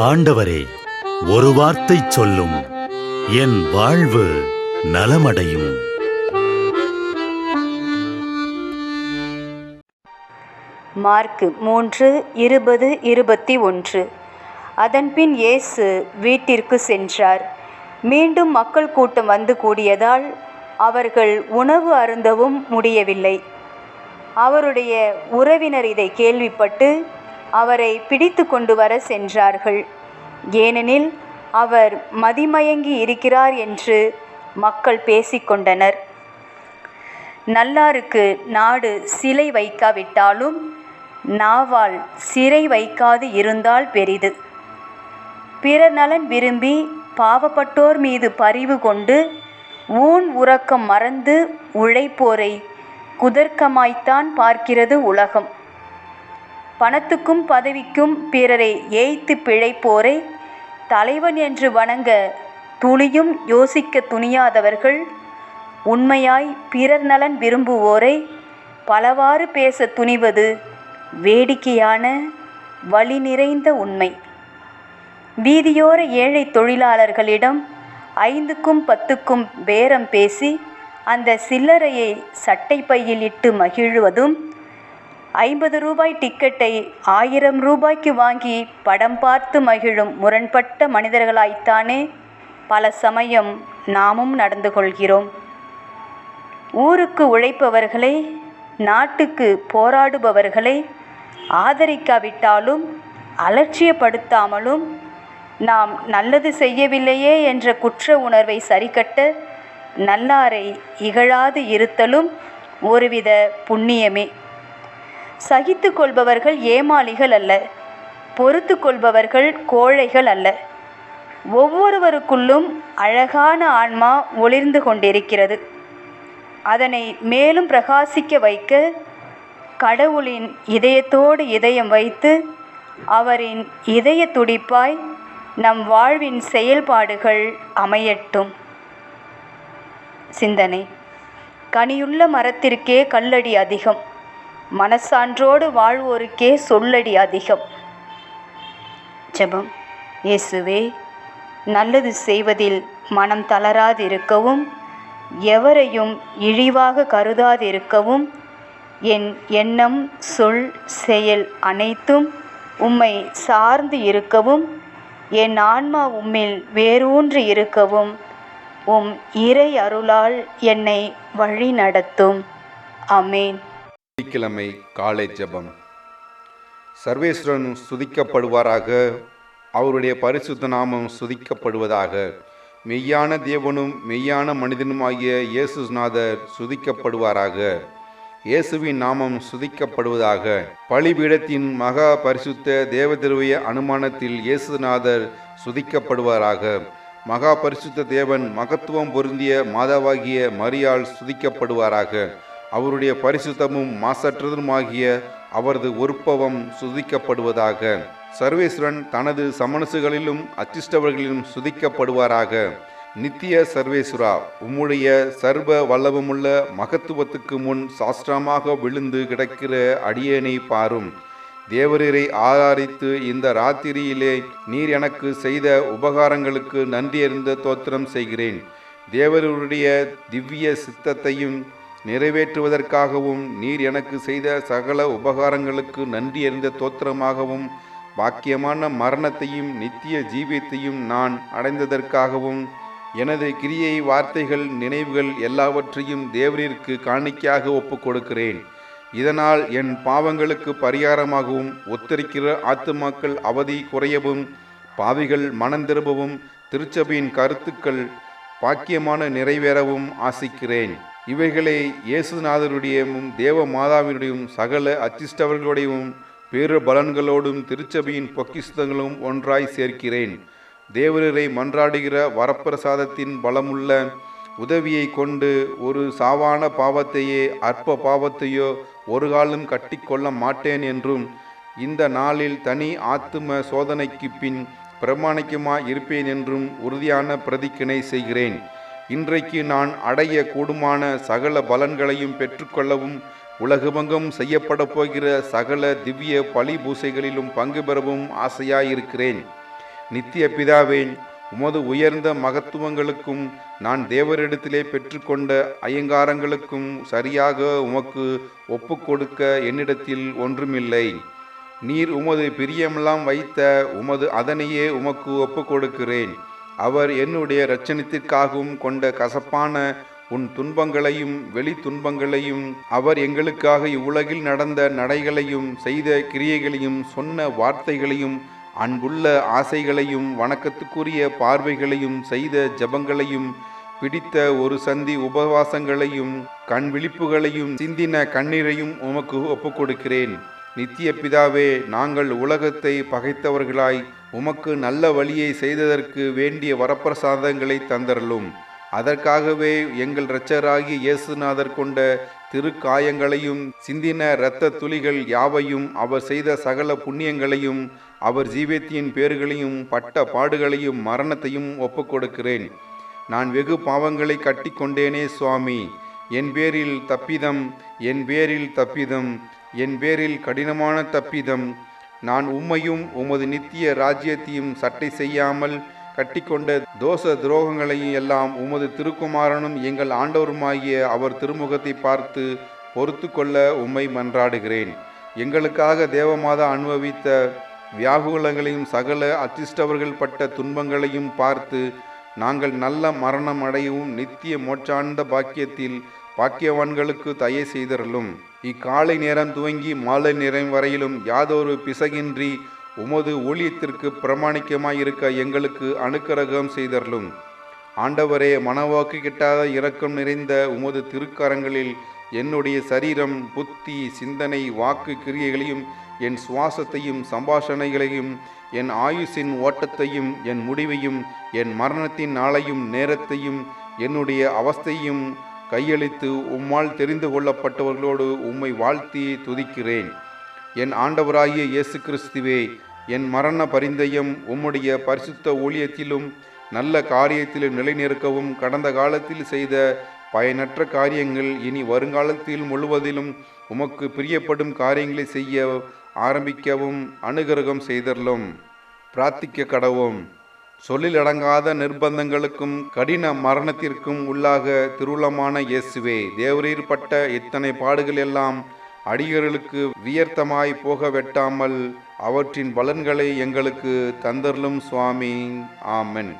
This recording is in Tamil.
ஆண்டவரே ஒரு வார்த்தை சொல்லும். என் வாழ்வு நலமடையும். மார்க்கு மூன்று இருபது இருபத்தி ஒன்று. அதன்பின் இயேசு வீட்டிற்கு சென்றார். மீண்டும் மக்கள் கூட்டம் வந்து கூடியதால் அவர்கள் உணவு அருந்தவும் முடியவில்லை. அவருடைய உறவினர் இதை கேள்விப்பட்டு அவரை பிடித்து கொண்டு வர சென்றார்கள். ஏனெனில் அவர் மதிமயங்கி இருக்கிறார் என்று மக்கள் பேசிக்கொண்டனர். நல்லாருக்கு நாடு சிலை வைக்காவிட்டாலும் நாவால் சிறை வைக்காது இருந்தால் பெரிது. பிறர் நலன் விரும்பி பாவப்பட்டோர் மீது பரிவு கொண்டு ஊன் உறக்கம் மறந்து உழைப்போரை குதர்க்கமாய்த்தான் பார்க்கிறது உலகம். பணத்துக்கும் பதவிக்கும் பிறரை ஏய்த்து பிழைப்போரை தலைவன் என்று வணங்க துளியும் யோசிக்க துணியாதவர்கள் உண்மையாய் பிறர் நலன் விரும்புவோரை பலவாறு பேச துணிவது வேடிக்கையான வழி நிறைந்த உண்மை. வீதியோர ஏழை தொழிலாளர்களிடம் ஐந்துக்கும் பத்துக்கும் பேரம் பேசி அந்த சில்லறையை சட்டை பையில் இட்டு மகிழ்வதும் ஐம்பது ரூபாய் டிக்கெட்டை ஆயிரம் ரூபாய்க்கு வாங்கி படம் பார்த்து மகிழும் முரண்பட்ட மனிதர்களாய்த்தானே. பல சமயம் நாமும் நடந்து கொள்கிறோம். ஊருக்கு உழைப்பவர்களை நாட்டுக்கு போராடுபவர்களை ஆதரிக்காவிட்டாலும் அலட்சியப்படுத்தாமலும் நாம் நல்லது செய்யவில்லையே என்ற குற்ற உணர்வை சரிக்கட்ட நல்லாரை இகழாது இருத்தலும் ஒருவித புண்ணியமே. சகித்து கொள்பவர்கள் ஏமாளிகள் அல்ல பொறுத்து கொள்பவர்கள் கோழைகள் அல்ல. ஒவ்வொருவருக்குள்ளும் அழகான ஆன்மா ஒளிர்ந்து கொண்டிருக்கிறது. அதனை மேலும் பிரகாசிக்க வைக்க கடவுளின் இதயத்தோடு இதயம் வைத்து அவரின் இதய துடிப்பாய் நம் வாழ்வின் செயல்பாடுகள் அமையட்டும். சிந்தனை. கனியுள்ள மரத்திற்கே கல்லடி அதிகம். மனசான்றோடு வாழ்வோருக்கே சொல்லடி அதிகம். ஜெபம். இயேசுவே நல்லது செய்வதில் மனம் தளராதிருக்கவும் எவரையும் இழிவாக கருதாதிருக்கவும் என் எண்ணம் சொல் செயல் அனைத்தும் உம்மை சார்ந்து இருக்கவும் என் ஆன்மா உம்மில் வேரூன்றி இருக்கவும் உம் இறை அருளால் என்னை வழி நடத்தும் அமேன் வெள்ளிக்கிழமை காலை ஜெபம். சர்வேஸ்வரன் சுதிக்கப்படுவாராக அவருடைய பரிசுத்த நாமம் சுதிக்கப்படுவதாக. மெய்யான தேவனும் மெய்யான மனிதனுமாகிய இயேசுநாதர் சுதிக்கப்படுவாராக. இயேசுவின் நாமம் சுதிக்கப்படுவதாக. பலிபீடத்தின் மகா பரிசுத்த தேவதிருவிய அனுமானத்தில் இயேசுநாதர் சுதிக்கப்படுவாராக. மகா பரிசுத்த தேவன் மகத்துவம் பொருந்திய மாதாவாகிய மரியாள் சுதிக்கப்படுவாராக. அவருடைய பரிசுத்தமும் மாசற்றதுமாகிய அவரது உற்பவம் சுதிக்கப்படுவதாக. சர்வேஸ்வரன் தனது சமனசுகளிலும் அச்சிஷ்டவர்களிலும் சுதிக்கப்படுவாராக. நித்திய சர்வேஸ்வரா உம்முடைய சர்வ வல்லவமுள்ள மகத்துவத்துக்கு முன் சாஸ்திரமாக விழுந்து கிடக்கிற அடியேனை பாரும். தேவரீரை ஆராரித்து இந்த ராத்திரியிலே நீர் எனக்கு செய்த உபகாரங்களுக்கு நன்றியறிந்த தோத்திரம் செய்கிறேன். தேவருடைய திவ்ய சித்தத்தையும் நிறைவேற்றுவதற்காகவும் நீர் எனக்கு செய்த சகல உபகாரங்களுக்கு நன்றி அறிந்த தோத்திரமாகவும் பாக்கியமான மரணத்தையும் நித்திய ஜீவியத்தையும் நான் அடைந்ததற்காகவும் எனது கிரியை வார்த்தைகள் நினைவுகள் எல்லாவற்றையும் தேவரிற்கு காணிக்கையாக ஒப்புக் கொடுக்கிறேன் இதனால் என் பாவங்களுக்கு பரிகாரமாகவும் ஒத்திருக்கிற ஆத்துமாக்கள் அவதி குறையவும் பாவிகள் மனந்திரும்பவும் திருச்சபையின் கருத்துக்கள் பாக்கியமான நிறைவேறவும் ஆசிக்கிறேன். இவைகளை இயேசுநாதருடையவும் தேவ மாதாவினுடையும் சகல அச்சிஷ்டவர்களுடையவும் பேரு பலன்களோடும் திருச்சபையின் பொக்கிஸ்தங்களும் ஒன்றாய் சேர்க்கிறேன். தேவரரை மன்றாடுகிற வரப்பிரசாதத்தின் பலமுள்ள உதவியை கொண்டு ஒரு சாவான பாவத்தையே அற்ப பாவத்தையோ ஒரு காலம் கட்டிக்கொள்ள மாட்டேன் என்றும் இந்த நாளில் தனி ஆத்தும சோதனைக்கு பின் பிரமாணிக்கமாய் இருப்பேன் என்றும் உறுதியான பிரதிக்கினை செய்கிறேன். இன்றைக்கு நான் அடைய கூடுமான சகல பலன்களையும் பெற்றுக்கொள்ளவும் உலகபங்கம் செய்யப்பட போகிற சகல திவ்ய பலி பூசைகளிலும் பங்கு பெறவும் ஆசையாயிருக்கிறேன். நித்திய பிதாவே உமது உயர்ந்த மகத்துவங்களுக்கும் நான் தேவரிடத்திலே பெற்றுக்கொண்ட அயங்காரங்களுக்கும் சரியாக உமக்கு ஒப்பு கொடுக்க என்னிடத்தில் ஒன்றுமில்லை. நீர் உமது பிரியமெல்லாம் வைத்த உமது அதனையே உமக்கு ஒப்புக்கொடுக்கிறேன் அவர் என்னுடைய இரட்சணத்திற்காகவும் கொண்ட கசப்பான உன் துன்பங்களையும் வெளி துன்பங்களையும் அவர் எங்களுக்காக இவ்வுலகில் நடந்த நடைகளையும் செய்த கிரியைகளையும் சொன்ன வார்த்தைகளையும் அன்புள்ள ஆசைகளையும் வணக்கத்துக்குரிய பார்வைகளையும் செய்த ஜெபங்களையும் பிடித்த ஒரு சந்தி உபவாசங்களையும் கண் விழிப்புகளையும் சிந்தின கண்ணீரையும் உமக்கு ஒப்புக்கொடுக்கிறேன். நித்திய பிதாவே நாங்கள் உலகத்தை பகைத்தவர்களாய் உமக்கு நல்ல வழியை செய்ததற்கு வேண்டிய வரப்பிரசாதங்களை தந்தரலும் அதற்காகவே எங்கள் இரட்சராகி இயேசுநாதர் கொண்ட திருக்காயங்களையும் சிந்தின இரத்த துளிகள் யாவையும் அவர் செய்த சகல புண்ணியங்களையும் அவர் ஜீவியத்தின் பேர்களையும் பட்ட பாடுகளையும் மரணத்தையும் ஒப்புக்கொடுக்கிறேன். நான் வெகு பாவங்களை கட்டிக்கொண்டேனே சுவாமி. என் பேரில் தப்பிதம் என் பேரில் தப்பிதம். என் பேரில் கடினமான தப்பிதம். நான் உம்மையும் உமது நித்திய ராஜ்யத்தையும் சட்டை செய்யாமல் கட்டிக்கொண்ட தோஷ துரோகங்களையும் எல்லாம் உமது திருக்குமாரனும் எங்கள் ஆண்டவருமாகிய அவர் திருமுகத்தை பார்த்து பொறுத்து கொள்ள உம்மை மன்றாடுகிறேன். எங்களுக்காக தேவமாதா அனுபவித்த வியாகுலங்களையும் சகல அச்சிஷ்டவர்கள் பட்ட துன்பங்களையும் பார்த்து நாங்கள் நல்ல மரணம் அடையவும் நித்திய மோட்சாண்ட பாக்கியத்தில் பாக்கியவான்களுக்கு தயை செய்தருளும். இக்காலை நேரம் துவங்கி மாலை நேரம் வரையிலும் யாதொரு பிசகின்றி உமது ஊழியத்திற்கு பிரமாணிக்கமாயிருக்க எங்களுக்கு அனுக்கரகம் செய்தருளும். ஆண்டவரே மனவாக்கு கிட்டாத இரக்கம் நிறைந்த உமது திருக்கரங்களில் என்னுடைய சரீரம் புத்தி சிந்தனை வாக்கு கிரியைகளையும் என் சுவாசத்தையும் சம்பாஷணைகளையும் என் ஆயுஷின் ஓட்டத்தையும் என் முடிவையும் என் மரணத்தின் நாளையும் நேரத்தையும் என்னுடைய அவஸ்தையும் கையளித்து உம்மால் தெரிந்து கொள்ளப்பட்டவர்களோடு உம்மை வாழ்த்தி துதிக்கிறேன். என் ஆண்டவராகிய இயேசு கிறிஸ்துவே என் மரண பரிந்தயம் உம்முடைய பரிசுத்த ஊழியத்திலும் நல்ல காரியத்திலும் நிலைநிற்கவும் கடந்த காலத்தில் செய்த பயனற்ற காரியங்கள் இனி வருங்காலத்தில் முழுவதிலும் உமக்கு பிரியப்படும் காரியங்களை செய்ய ஆரம்பிக்கவும் அனுகிரகம் செய்தரலும். பிரார்த்திக்க கடவும் சொல்லிலடங்காத நிர்பந்தங்களுக்கும் கடின மரணத்திற்கும் உள்ளாக திருளமான இயேசுவே தேவரீர் பட்ட இத்தனை பாடுகள் எல்லாம் அடியர்களுக்கு வியர்த்தமாய் போக வெட்டாமல் அவற்றின் பலன்களை எங்களுக்கு தந்தரலும் சுவாமி. ஆமென்.